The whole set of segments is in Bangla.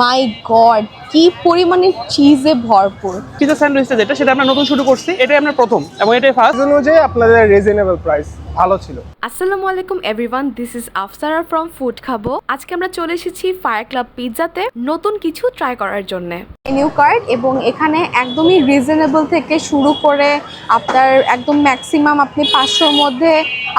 মাই গড কি পরিমাণে চিজে ভরপুর? পিজা স্যান্ডউইচটা যেটা সেটা আমরা নতুন শুরু করছি। এটাই আমরা প্রথম এবং এটাই ফার্স্ট প্রাইস অনুযায়ী আপনাদের রিজনেবল প্রাইস ভালো ছিল। আসসালামু আলাইকুম everyone this is Afsara from food খাব আজকে আমরা চলে এসেছি ফায়ার ক্লাব পিৎজাতে নতুন কিছু ট্রাই করার জন্য। নিউ কার্ড এবং এখানে একদমই রিজনেবল থেকে শুরু করে আপনার একদম ম্যাক্সিমাম আপনি পাঁচশোর মধ্যে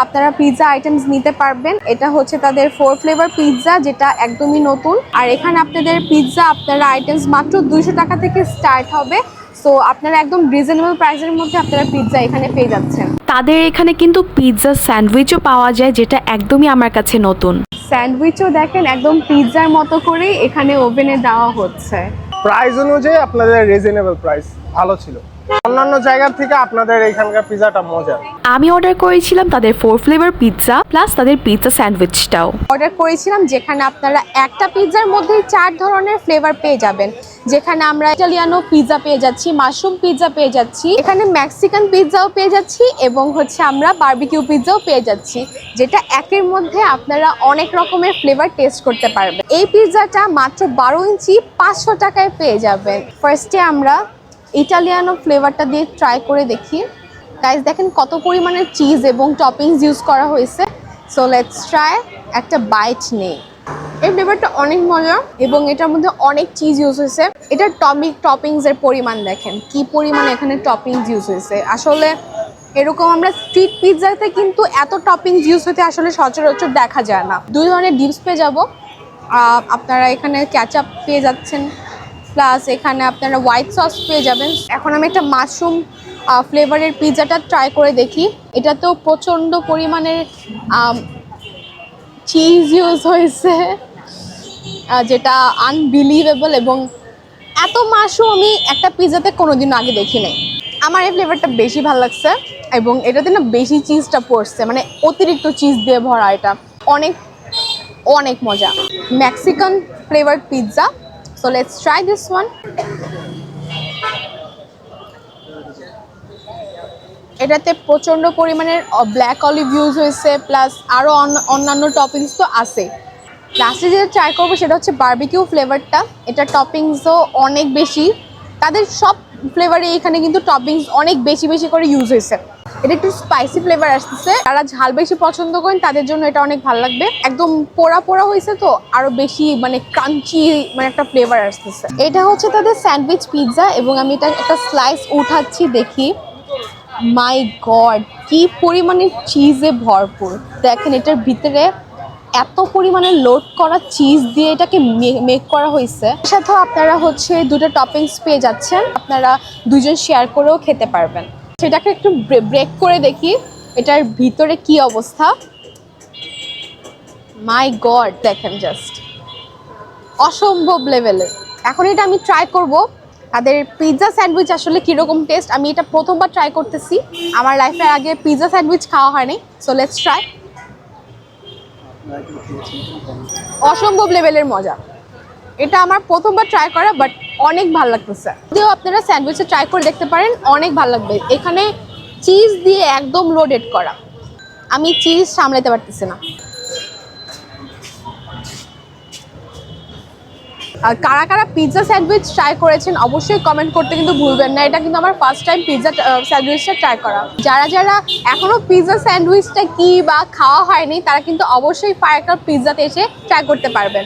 আপনারা পিৎজা আইটেমস নিতে পারবেন। এটা হচ্ছে তাদের ফোর ফ্লেভার পিৎজা যেটা একদমই নতুন। আর এখানে আপনাদের পিৎজা আপনারা আইটেমস মাত্র দুইশো টাকা থেকে স্টার্ট হবে। সো আপনারা একদম রিজনেবল প্রাইসের মধ্যে আপনারা পিৎজা এখানে পেয়ে যাচ্ছেন। তাদের এখানে কিন্তু পিৎজা স্যান্ডউইচও পাওয়া যায় যেটা একদমই আমার কাছে নতুন। স্যান্ডউইচও দেখেন একদম পিৎজার মতো করেই এখানে ওভেনে দেওয়া হচ্ছে। প্রাইস অনুযায়ী আপনাদের রিজনেবল প্রাইস ভালো ছিল। অন্যান্য জায়গার থেকে আপনাদের এখানকার পিজাটা মজা আমি অর্ডার করেছিলাম তাদের ফোর ফ্লেভার পিৎজা প্লাস তাদের পিৎজা স্যান্ডউইচটাও অর্ডার করেছিলাম যেখানে আপনারা একটা পিৎজার মধ্যেই চার ধরনের ফ্লেভার পেয়ে যাবেন। যেখানে আমরা ইটালিয়ানো পিৎজা পেয়ে যাচ্ছি মাশরুম পিৎজা পেয়ে যাচ্ছি এখানে মেক্সিকান পিৎজাও পেয়ে যাচ্ছি এবং হচ্ছে আমরা বারবিকিউ পিৎজাও পেয়ে যাচ্ছি যেটা একের মধ্যে আপনারা অনেক রকমের ফ্লেভার টেস্ট করতে পারবেন। এই পিৎজাটা মাত্র বারো ইঞ্চি পাঁচশো টাকায় পেয়ে যাবেন। ফার্স্টে আমরা ইটালিয়ানো ফ্লেভারটা দিয়ে ট্রাই করে দেখি। গাইজ দেখেন কত পরিমাণের চিজ এবং টপিংস ইউজ করা হয়েছে। সো লেটস ট্রাই একটা বাইট নেই। এই ফ্লেভারটা অনেক মজা এবং এটার মধ্যে অনেক চিজ ইউজ হয়েছে। এটার টপিক টপিংস এর পরিমাণ দেখেন। কি পরিমাণ এখানে টপিংস ইউজ হয়েছে। আসলে এরকম আমরা স্ট্রিট পিৎজাতে কিন্তু এত টপিংস ইউজ হতে আসলে সচরাচর দেখা যায় না। দুই ধরনের ডিপস পেয়ে যাব। আপনারা এখানে ক্যাচআপ পেয়ে যাচ্ছেন। প্লাস এখানে আপনারা হোয়াইট সস পেয়ে যাবেন। এখন আমি একটা মাশরুম ফ্লেভারের পিৎজাটা ট্রাই করে দেখি। এটা তো প্রচণ্ড পরিমাণের চিজ ইউজ হয়েছে যেটা আনবিলিভেবল এবং এত মাশরুম আমি একটা পিৎজাতে কোনোদিন আগে দেখি নাই আমার এই ফ্লেভারটা বেশি ভালো লাগছে এবং এটাতে না বেশি চিজটা পড়ছে মানে অতিরিক্ত চিজ দিয়ে ভরা এটা। অনেক অনেক মজা। Mexican flavour pizza so let's try this one এটাতে প্রচণ্ড পরিমাণের ব্ল্যাক অলিভ ইউজ হয়েছে প্লাস আরও অন্যান্য টপিংস তো আছে। লাস্টে যেটা ট্রাই করব সেটা হচ্ছে বার্বিকিউ ফ্লেভারটা এটা টপিংসও অনেক বেশি। তাদের সব ফ্লেভারে এখানে কিন্তু টপিংস অনেক বেশি বেশি করে ইউজ হয়েছে। এটা একটু স্পাইসি ফ্লেভার আসতেছে। যারা ঝাল বেশি পছন্দ করেন, তাদের জন্য এটা অনেক ভালো লাগবে। একদম পোড়া পোড়া হয়েছে তো, আরও বেশি মানে ক্রাঞ্চি মানে একটা ফ্লেভার আসতেছে। এটা হচ্ছে তাদের স্যান্ডউইচ পিৎজা এবং আমি এটা একটা স্লাইস উঠাচ্ছি দেখি। মাই গড কি পরিমাণে চিজে ভরপুর। দেখেন এটার ভিতরে এত পরিমাণে লোড করা চিজ দিয়ে এটাকে মেক করা হয়েছে। সাথেও আপনারা হচ্ছে দুটো টপিংস পেয়ে যাচ্ছেন। আপনারা দুজন শেয়ার করেও খেতে পারবেন। সেটাকে একটু ব্রেক করে দেখি, এটার ভিতরে কি অবস্থা? মাই গড দেখেন জাস্ট অসম্ভব লেভেলের এখন এটা আমি ট্রাই করব। তাদের পিৎজা স্যান্ডউইচ আসলে কীরকম টেস্ট আমি এটা প্রথমবার ট্রাই করতেছি। আমার লাইফের আগে পিৎজা স্যান্ডউইচ খাওয়া হয়নি সো লেটস ট্রাই অসম্ভব লেভেলের মজা। এটা আমার প্রথমবার ট্রাই করা বাট অনেক ভালো লাগতেছে। যদিও আপনারা স্যান্ডউইচে ট্রাই করে দেখতে পারেন, অনেক ভালো লাগবে। এখানে চিজ দিয়ে একদম লোডেড করা। আমি চিজ সামলাতে পারতেছি না। আর কারা কারা পিৎজা স্যান্ডউইচ ট্রাই করেছেন, অবশ্যই কমেন্ট করতে কিন্তু ভুলবেন না। এটা কিন্তু আমার ফার্স্ট টাইম পিৎজা স্যান্ডউইচটা ট্রাই করা। যারা যারা এখনও পিৎজা স্যান্ডউইচটা কি বা খাওয়া হয়নি, তারা কিন্তু অবশ্যই ফায়ার পিৎজাতে এসে ট্রাই করতে পারবেন।